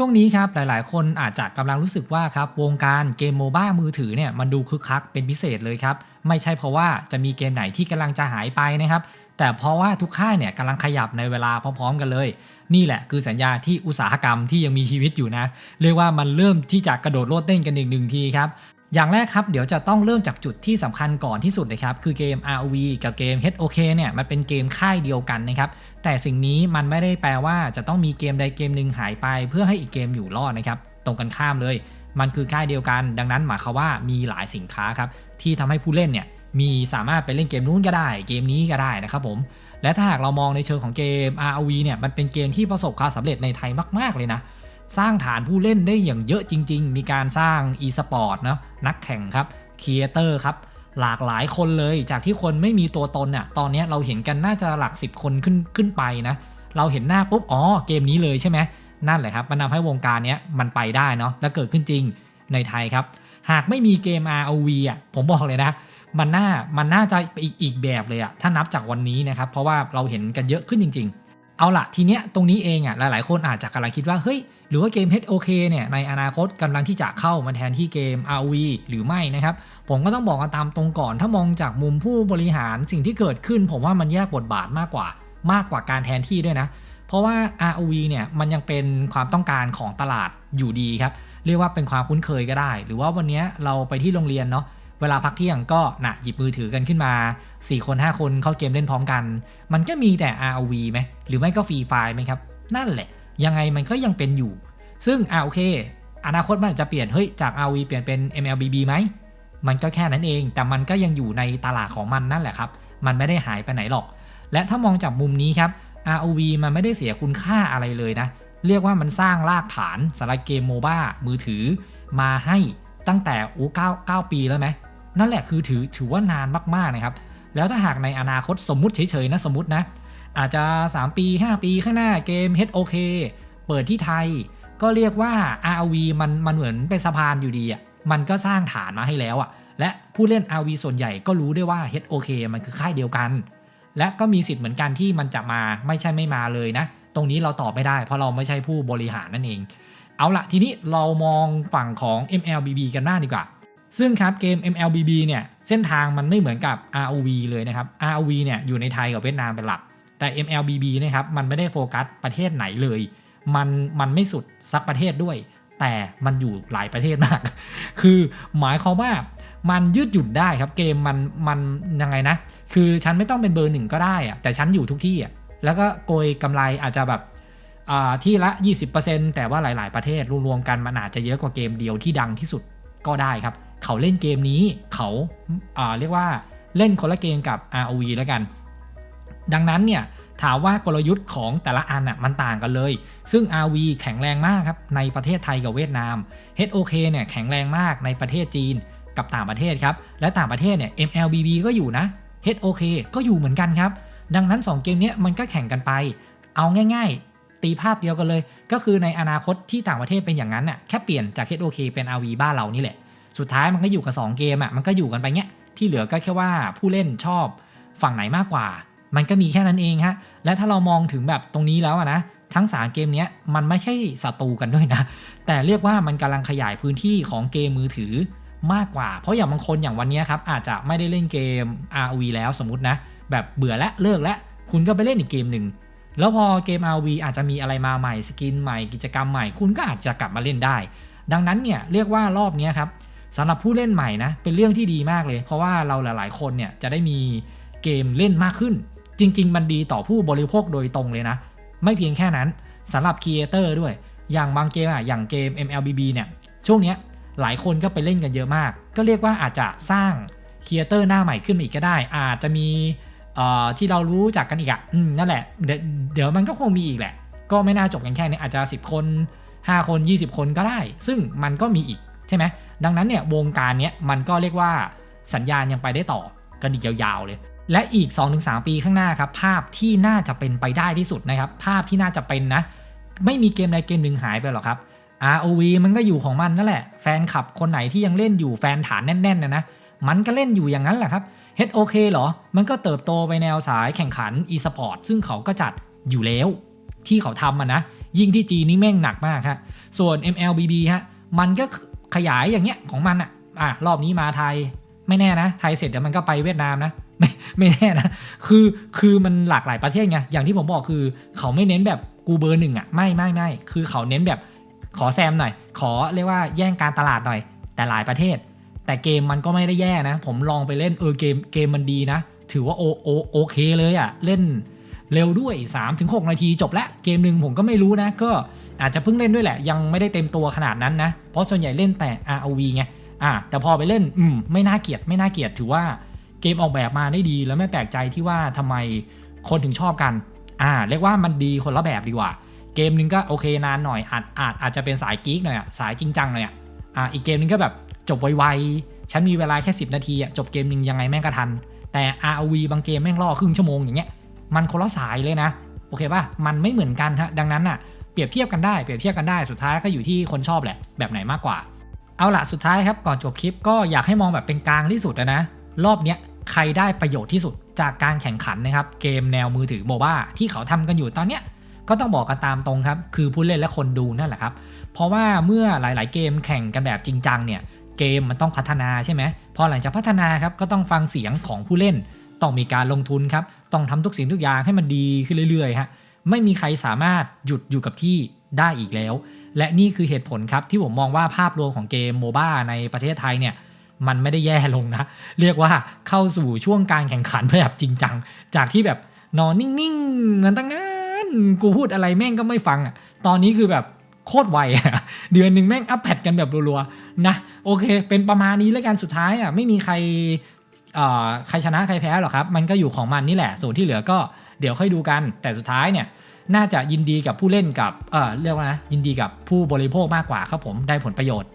ช่วงนี้ครับหลายๆ คนอาจจะกำลังรู้สึกว่าครับวงการเกมโมบ้ามือถือเนี่ยมันดูคึกคักเป็นพิเศษเลยครับ ไม่ใช่เพราะว่าจะมีเกมไหนที่กำลังจะหายไปนะครับ แต่เพราะว่าทุกค่ายเนี่ยกำลังขยับในเวลาพร้อม ๆ กันเลย นี่แหละคือสัญญาที่อุตสาหกรรมที่ยังมีชีวิตอยู่นะ เรียกว่ามันเริ่มที่จะกระโดดโลดเต้นกันอีกหนึ่งทีครับอย่างแรกครับ เดี๋ยวจะต้องเริ่มจากจุดที่สำคัญก่อนที่สุดเลยครับ คือเกม ROV กับเกม HOK เนี่ยมันเป็นเกมค่ายเดียวกันนะครับ แต่สิ่งนี้มันไม่ได้แปลว่าจะต้องมีเกมใดเกมหนึ่งหายไป เพื่อให้อีกเกมอยู่รอดนะครับตรงกันข้ามเลย มันคือค่ายเดียวกัน ดังนั้นหมายความว่ามีหลายสินค้าครับที่ทำให้ผู้เล่นเนี่ยมีสามารถไปเล่นเกมนู้นก็ได้ เกมนี้ก็ได้นะครับผมและถ้าหากเรามองในเชิงของเกม ROV เนี่ยมันเป็นเกมที่ประสบความสำเร็จในไทยมาก ๆ เลยนะ สร้างฐานผู้เล่นได้อย่างเยอะจริง ๆ มีการสร้าง e-sport เนาะนักแข่งครับครีเอเตอร์ครับ หลากหลายคนเลย จากที่คนไม่มีตัวตนอะตอนนี้เราเห็นกันน่าจะหลัก 10 คนขึ้นขึ้นไปนะ เราเห็นหน้าปุ๊บอ๋อเกมนี้เลยใช่ไหมนั่นแหละครับมันทำให้วงการเนี้ยมันไปได้เนาะและเกิดขึ้นจริงในไทยครับ หากไม่มีเกม ROV อะผมบอกเลยนะ มันน่ามันน่าจะอีกอีกแบบเลยอะถ้านับจากวันนี้นะครับเพราะว่าเราเห็นกันเยอะขึ้นจริง ๆ เอาละทีเนี้ยตรงนี้เองอะหลายๆ คนอาจจะกำลังคิดว่าเฮ้ย หรือว่าเกม HOK เนี่ยในอนาคตกำลังที่จะเข้ามาแทนที่เกม ROV หรือไม่นะครับ ผมก็ต้องบอกกันตามตรงก่อน ถ้ามองจากมุมผู้บริหารสิ่งที่เกิดขึ้น ผมว่ามันแยกบทบาทมากกว่า มากกว่าการแทนที่ด้วยนะ เพราะว่า ROV เนี่ยมันยังเป็นความต้องการของตลาดอยู่ดีครับ เรียกว่าเป็นความคุ้นเคยก็ได้ หรือว่าวันนี้เราไปที่โรงเรียนเนาะเวลาพักเที่ยงก็นะหยิบมือถือกันขึ้นมา 4 คน 5 คนเข้าเกมเล่นพร้อมกัน มันก็มีแต่ ROV ไหมหรือไม่ก็ฟรีไฟไหมครับนั่นแหละ ยังไงมันก็ยังเป็นอยู่ ซึ่งอ่าโอเค อนาคตมันจะเปลี่ยนเฮ้ยจาก ROV เปลี่ยนเป็น MLBB ไหมมันก็แค่นั้นเอง แต่มันก็ยังอยู่ในตลาดของมันนั่นแหละครับ มันไม่ได้หายไปไหนหรอก และถ้ามองจากมุมนี้ครับ ROV มันไม่ได้เสียคุณค่าอะไรเลยนะ เรียกว่ามันสร้างรากฐานสำหรับเกมโมบ้ามือถือ มาให้ตั้งแต่โอ้เก้าเก้าปีแล้วไหม นั่นแหละคือถือถือว่านานมากๆนะครับ แล้วถ้าหากในอนาคตสมมติเฉยๆนะสมมตินะ อาจจะ 3 ปี 5 ปีข้างหน้าเกม HOK เปิดที่ไทย ก็เรียกว่า RV มันมันเหมือนเป็นสะพานอยู่ดีอะมันก็สร้างฐานมาให้แล้วอะและผู้เล่น RV ส่วนใหญ่ก็รู้ได้ว่า HOK มันคือค่ายเดียวกัน และก็มีสิทธิ์เหมือนกันที่มันจะมาไม่ใช่ไม่มาเลยนะ ตรงนี้เราตอบไม่ได้ เพราะเราไม่ใช่ผู้บริหารนั่นเอง เอาละทีนี้เรามองฝั่งของ MLBB กันบ้างดีกว่า ซึ่งครับเกม MLBB เนี่ยเส้นทางมันไม่เหมือนกับ ROV เลยนะครับ ROV เนี่ยอยู่ในไทยกับเวียดนามเป็นหลัก แต่ MLBB นะครับมันไม่ได้โฟกัสประเทศไหนเลย มันมันไม่สุดสักประเทศด้วย แต่มันอยู่หลายประเทศมาก คือหมายความว่ามันยืดหยุ่นได้ครับเกมมันมันยังไงนะ คือฉันไม่ต้องเป็นเบอร์หนึ่งก็ได้อะแต่ฉันอยู่ทุกที่อะแล้วก็โกยกำไรอาจจะแบบอ่าที่ละ 20%แต่ว่าหลาย ๆ ประเทศรวมๆกันมันอาจจะเยอะกว่าเกมเดียวที่ดังที่สุดก็ได้ครับ เขาเล่นเกมนี้เขาเรียกว่าเล่นคนละเกมกับ ROV แล้วกัน ดังนั้นเนี่ยถามว่ากลยุทธ์ของแต่ละอันอะมันต่างกันเลย ซึ่ง RV แข็งแรงมากครับในประเทศไทยกับเวียดนาม HOK เนี่ยแข็งแรงมากในประเทศจีนกับต่างประเทศครับ และต่างประเทศเนี่ย MLBB ก็อยู่นะ HOK ก็อยู่เหมือนกันครับ ดังนั้น 2 เกมเนี้ยมันก็แข่งกันไป เอาง่ายๆ ตีภาพเดียวกันเลย ก็คือในอนาคตที่ต่างประเทศเป็นอย่างนั้นน่ะแค่เปลี่ยนจาก HOK เป็น RV บ้านเรานี่แหละ สุดท้ายมันก็อยู่กับ 2 เกมอะมันก็อยู่กันไปเงี้ยที่เหลือก็แค่ว่าผู้เล่นชอบฝั่งไหนมากกว่า มันก็มีแค่นั้นเองฮะ และถ้าเรามองถึงแบบตรงนี้แล้วนะทั้ง 3 เกมนี้มันไม่ใช่ศัตรูกันด้วยนะ แต่เรียกว่ามันกำลังขยายพื้นที่ของเกมมือถือมากกว่า เพราะอย่างบางคนอย่างวันนี้ครับอาจจะไม่ได้เล่นเกม ROV แล้วสมมตินะ แบบเบื่อและเลิกและคุณก็ไปเล่นอีกเกมหนึ่งแล้วพอเกม ROV อาจจะมีอะไรมาใหม่สกินใหม่กิจกรรมใหม่ คุณก็อาจจะกลับมาเล่นได้ ดังนั้นเนี่ยเรียกว่ารอบนี้ครับสำหรับผู้เล่นใหม่นะเป็นเรื่องที่ดีมากเลย เพราะว่าเราหลาย ๆ คนเนี่ยจะได้มีเกมเล่นมากขึ้น จริง ๆ มันดีต่อผู้บริโภคโดยตรงเลยนะ ไม่เพียงแค่นั้นสำหรับครีเอเตอร์ด้วย อย่างบางเกมอะอย่างเกม MLBB เนี่ยช่วงเนี้ยหลายคนก็ไปเล่นกันเยอะมาก ก็เรียกว่าอาจจะสร้างครีเอเตอร์หน้าใหม่ขึ้นมาอีกก็ได้ อาจจะมีเอ่อที่เรารู้จักกันอีกอะอนั่นแหละเดี๋ยวเดี๋ยวมันก็คงมีอีกแหละ ก็ไม่น่าจบกันแค่นี้อาจจะ 10 คน 5 คน 20 คนก็ได้ ซึ่งมันก็มีอีกใช่ไหมดังนั้นเนี่ยวงการเนี้ยมันก็เรียกว่าสัญญาณยังไปได้ต่อกันอีกยาวๆเลย และอีก 2-3 ปีข้างหน้าครับภาพที่น่าจะเป็นไปได้ที่สุดนะครับ ภาพที่น่าจะเป็นนะ ไม่มีเกมใดเกมหนึ่งหายไปหรอกครับ ROV มันก็อยู่ของมันนั่นแหละ แฟนคลับคนไหนที่ยังเล่นอยู่แฟนฐานแน่นๆนะนะมันก็เล่นอยู่อย่างนั้นแหละครับ HOK เหรอ มันก็เติบโตไปแนวสายแข่งขัน e-sport ซึ่งเขาก็จัดอยู่แล้วที่เขาทำอะนะ ยิ่งที่จีนนี่แม่งหนักมากฮะส่วน MLBB ฮะมันก็ขยายอย่างเงี้ยของมันอะอะรอบนี้มาไทยไม่แน่นะ ไทยเสร็จเดี๋ยวมันก็ไปเวียดนามนะ ไม่ไม่แน่นะคือคือมันหลากหลายประเทศไงอย่างที่ผมบอกคือ เขาไม่เน้นแบบกูเบอร์หนึ่งอะไม่ไม่ไม่คือเขาเน้นแบบขอแซมหน่อย ขอเรียกว่าแย่งการตลาดหน่อย แต่หลายประเทศ แต่เกมมันก็ไม่ได้แย่นะ ผมลองไปเล่นเออเกมเกมมันดีนะ ถือว่าโอโอโอเคเลยอะ่ะเล่นเร็วด้วย 3-6 นาทีจบแล้วเกมหนึ่งผมก็ไม่รู้นะ ก็อาจจะเพิ่งเล่นด้วยแหละ ยังไม่ได้เต็มตัวขนาดนั้นนะ เพราะส่วนใหญ่เล่นแต่ ROV ไงอะแต่พอไปเล่นอืมไม่น่าเกลียดไม่น่าเกลียดถือว่า เกมออกแบบมาได้ดีแล้วไม่แปลกใจที่ว่าทำไมคนถึงชอบกัน อ่า เรียกว่ามันดีคนละแบบดีกว่า เกมหนึงก็โอเคนานหน่อยอาจอาจอาจจะเป็นสายกิ๊กหน่อยอะสายจริงจังหน่อยอะอ่าอีกเกมหนึงก็แบบจบไวๆฉันมีเวลาแค่ 10 นาทีอะจบเกมหนึ่งยังไงแม่งก็ทัน แต่ ROV บางเกมแม่งล่อครึ่งชั่วโมงอย่างเงี้ยมันคนละสายเลยนะโอเคป่ะมันไม่เหมือนกันฮะดังนั้นอะเปรียบเทียบกันได้เปรียบเทียบกันได้สุดท้ายก็อยู่ที่คนชอบแหละแบบไหนมากกว่าเอาละสุดท้ายครับก่อนจบคลิปก็อยากให้มองแบบเป็นกลางที่สุดนะ รอบเนี้ย ใครได้ประโยชน์ที่สุดจากการแข่งขันนะครับ เกมแนวมือถือโมบ้าที่เขาทำกันอยู่ตอนเนี้ยก็ต้องบอกกันตามตรงครับ คือผู้เล่นและคนดูนั่นแหละครับ เพราะว่าเมื่อหลาย ๆ เกมแข่งกันแบบจริงจังเนี่ยเกมมันต้องพัฒนาใช่ไหมพอหลังจากพัฒนาครับก็ต้องฟังเสียงของผู้เล่น ต้องมีการลงทุนครับ ต้องทำทุกสิ่งทุกอย่างให้มันดีขึ้นเรื่อย ๆ ฮะ ไม่มีใครสามารถหยุดอยู่กับที่ได้อีกแล้ว และนี่คือเหตุผลครับที่ผมมองว่าภาพรวมของเกมโมบ้าในประเทศไทยเนี่ย มันไม่ได้แย่ลงนะ เรียกว่าเข้าสู่ช่วงการแข่งขันแบบจริงจัง จากที่แบบนอนนิ่งๆเงินตั้งนานกูพูดอะไรแม่งก็ไม่ฟังอะ ตอนนี้คือแบบโคตรไวเดือนหนึ่งแม่งอัพแพดกันแบบรัวๆนะ โอเค เป็นประมาณนี้แล้วกันสุดท้ายอะไม่มีใครใครชนะใครแพ้หรอกครับ มันก็อยู่ของมันนี่แหละ ส่วนที่เหลือก็เดี๋ยวค่อยดูกัน แต่สุดท้ายเนี่ยน่าจะยินดีกับผู้เล่นกับ เออเรียกว่านะยินดีกับผู้บริโภคมากกว่าครับผมได้ผลประโยชน์